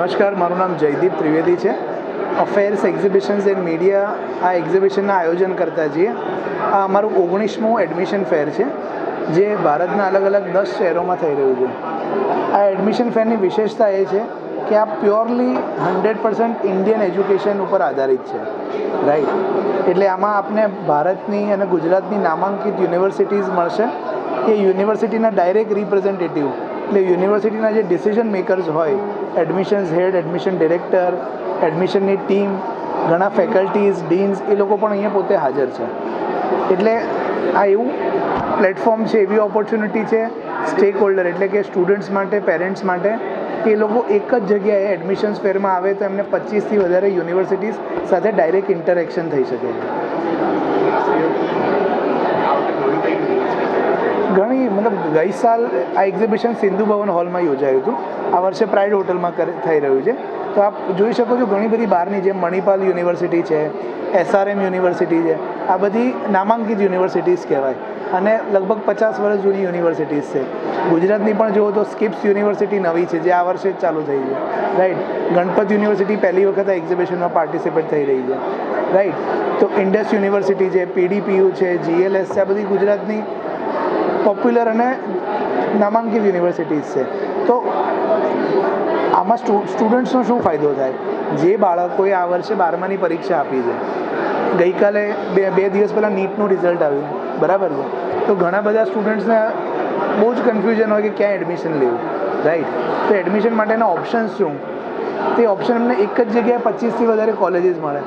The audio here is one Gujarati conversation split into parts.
નમસ્કાર, મારું નામ જયદીપ ત્રિવેદી છે. અફેર્સ એક્ઝિબિશન્સ એન્ડ મીડિયા આ એક્ઝિબિશનના આયોજન કરતા છીએ. આ અમારું ઓગણીસમું એડમિશન ફેર છે, જે ભારતના અલગ અલગ દસ શહેરોમાં થઈ રહ્યું છે. આ એડમિશન ફેરની વિશેષતા એ છે કે આ purely hundred percent Indian education ઉપર આધારિત છે. રાઈટ એટલે આમાં આપને ભારતની અને ગુજરાતની નામાંકિત યુનિવર્સિટીઝ મળશે. એ યુનિવર્સિટીના ડાયરેક્ટ રિપ્રેઝેન્ટેટિવ એટલે યુનિવર્સિટીના જે ડિસિઝન મેકર્સ હોય એડમિશન્સ હેડ એડમિશન ડિરેક્ટર એડમિશનની ટીમ ઘણા ફેકલ્ટીઝ ડીન્સ એ લોકો પણ અહીંયા પોતે હાજર છે. એટલે આ એવું પ્લેટફોર્મ છે, એવી ઓપોર્ચ્યુનિટી છે સ્ટેક હોલ્ડર એટલે કે સ્ટુડન્ટ્સ માટે પેરેન્ટ્સ માટે, કે એ લોકો એક જ જગ્યાએ એડમિશન્સ ફેરમાં આવે તો એમને પચીસથી વધારે યુનિવર્સિટીઝ સાથે ડાયરેક્ટ ઇન્ટરેક્શન થઈ શકે. ઘણી, મતલબ ગઈ સાલ આ એક્ઝિબિશન સિંધુ ભવન હોલમાં યોજાયું હતું. આ વર્ષે પ્રાઇડ હોટલમાં થઈ રહ્યું છે. તો આપ જોઈ શકો છો ઘણી બધી બહારની જેમ મણિપાલ યુનિવર્સિટી છે એસઆરએમ યુનિવર્સિટી છે, આ બધી નામાંકિત યુનિવર્સિટીઝ કહેવાય. અને લગભગ પચાસ વર્ષ જૂની યુનિવર્સિટીઝ છે. ગુજરાતની પણ જુઓ તો સ્કિપ્સ યુનિવર્સિટી નવી છે, જે આ વર્ષે જ ચાલુ થઈ છે. રાઈટ ગણપત યુનિવર્સિટી પહેલી વખત આ એક્ઝિબિશનમાં પાર્ટિસિપેટ થઈ રહી છે. રાઈટ તો ઇન્ડસ યુનિવર્સિટી છે પીડીપીયુ છે જીએલએસ છે, આ બધી ગુજરાતની પોપ્યુલર અને નામાંકિત યુનિવર્સિટીઝ છે. તો આમાં સ્ટુ સ્ટુડન્ટ્સનો શું ફાયદો થાય? જે બાળકોએ આ વર્ષે બારમાની પરીક્ષા આપી છે. ગઈકાલે બે બે દિવસ પહેલાં નીટનું રિઝલ્ટ આવ્યું. બરાબર છે? તો ઘણા બધા સ્ટુડન્ટ્સને બહુ જ કન્ફ્યુઝન હોય કે ક્યાં એડમિશન લેવું? રાઈટ તો એડમિશન માટેના ઓપ્શન્સ શું? તે ઓપ્શન એમને એક જ જગ્યાએ પચીસથી વધારે કોલેજીસ મળે.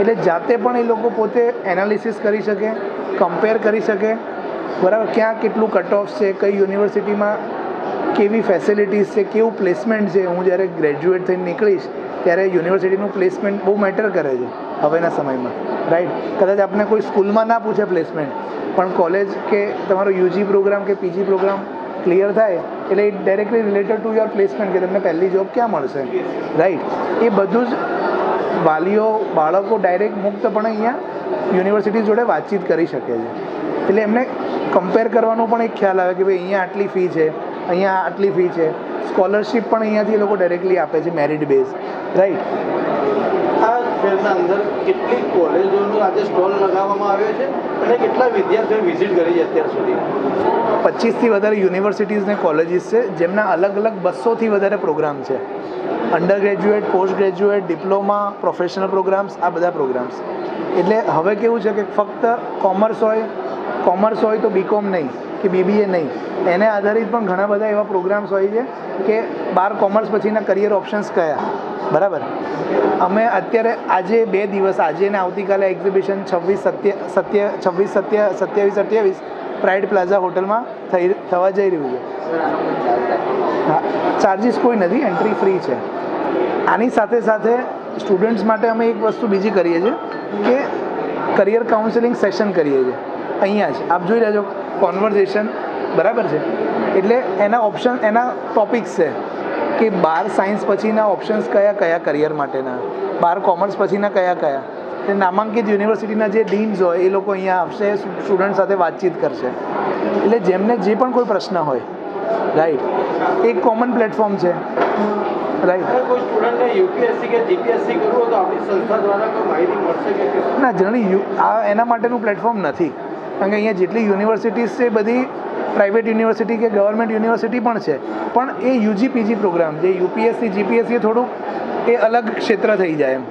એટલે જાતે પણ એ લોકો પોતે એનાલિસિસ કરી શકે કમ્પેર કરી શકે બરાબર, ક્યાં કેટલું કટ ઓફ છે, કઈ યુનિવર્સિટીમાં કેવી ફેસિલિટીઝ છે, કેવું પ્લેસમેન્ટ છે? હું જ્યારે ગ્રેજ્યુએટ થઈને નીકળીશ, ત્યારે યુનિવર્સિટીનું પ્લેસમેન્ટ બહુ મેટર કરે છે હવેના સમયમાં રાઈટ કદાચ આપણે કોઈ સ્કૂલમાં ના પૂછે પ્લેસમેન્ટ પણ કોલેજ કે તમારો યુજી પ્રોગ્રામ કે પીજી પ્રોગ્રામ ક્લિયર થાય, એટલે એ directly related to your placement કે તમને પહેલી જોબ ક્યાં મળશે રાઈટ એ બધું જ વાલીઓ, બાળકો ડાયરેક્ટ મુક્તપણે અહીંયા યુનિવર્સિટી જોડે વાતચીત કરી શકે છે. એટલે એમને કમ્પેર કરવાનો પણ એક ખ્યાલ આવે કે ભાઈ અહીંયા આટલી ફી છે અહીંયા આટલી ફી છે. સ્કોલરશિપ પણ અહીંયાથી એ લોકો ડાયરેક્ટલી આપે છે મેરિટ બેઝ રાઈટ આ ફેરના અંદર કેટલી કોલેજોનો આજે સ્ટોલ લગાવવામાં આવ્યો છે અને કેટલા વિદ્યાર્થીઓ વિઝિટ કરી છે અત્યાર સુધી? પચીસથી વધારે યુનિવર્સિટીઝ ને કોલેજીસ છે જેમના અલગ અલગ બસોથી વધારે પ્રોગ્રામ છે. Undergraduate postgraduate diploma professional programs આ બધા પ્રોગ્રામ્સ એટલે હવે કેવું છે કે ફક્ત કોમર્સ હોય કોમર્સ હોય તો બીકોમ નહીં, કે બીબીએ નહીં. એને આધારિત પણ ઘણા બધા એવા પ્રોગ્રામ્સ હોય છે કે બાર કોમર્સ પછીના કરિયર ઓપ્શન્સ કયા. બરાબર? અમે અત્યારે આજે બે દિવસ, આજે ને આવતીકાલે એક્ઝિબિશન છવ્વીસ સત્ય સત્ય, છવ્વીસ સત્ય, સત્યાવીસ અઠ્યાવીસ પ્રાઇડ પ્લાઝા હોટલમાં થઈ, થવા જઈ રહ્યું છે. હા ચાર્જિસ કોઈ નથી એન્ટ્રી ફ્રી છે. આની સાથે સાથે સ્ટુડન્ટ્સ માટે અમે એક વસ્તુ બીજી કરીએ છીએ કે કરિયર કાઉન્સેલિંગ સેશન કરીએ છીએ. અહીંયા જ. આપ જોઈ રહ્યા છો કોન્વર્ઝેશન બરાબર છે? એટલે એના ઓપ્શન એના ટોપિક્સ છે કે બાર સાયન્સ પછીના ઓપ્શન્સ કયા કયા કરિયર માટેના? બાર કોમર્સ પછીના કયા કયા? તે નામાંકિત યુનિવર્સિટીના જે ડીન્સ હોય એ લોકો અહીંયા આવશે સ્ટુડન્ટ સાથે વાતચીત કરશે. એટલે જેમને જે પણ કોઈ પ્રશ્ન હોય રાઈટ એક કોમન પ્લેટફોર્મ છે. રાઈટ કોઈ સ્ટુડન્ટને યુપીએસસી કે જીપીએસસી કરવું હોય તો આપણી સંસ્થા દ્વારા કોઈ માહિતી મળશે કે ના જણી આ એના માટેનું પ્લેટફોર્મ નથી. કારણ કે અહીંયા જેટલી યુનિવર્સિટીઝ છે, બધી પ્રાઇવેટ યુનિવર્સિટી કે ગવર્મેન્ટ યુનિવર્સિટી પણ છે. પણ એ યુજી પીજી પ્રોગ્રામ જે યુપીએસસી જીપીએસસી થોડુંક એ અલગ ક્ષેત્ર થઈ જાય એમ.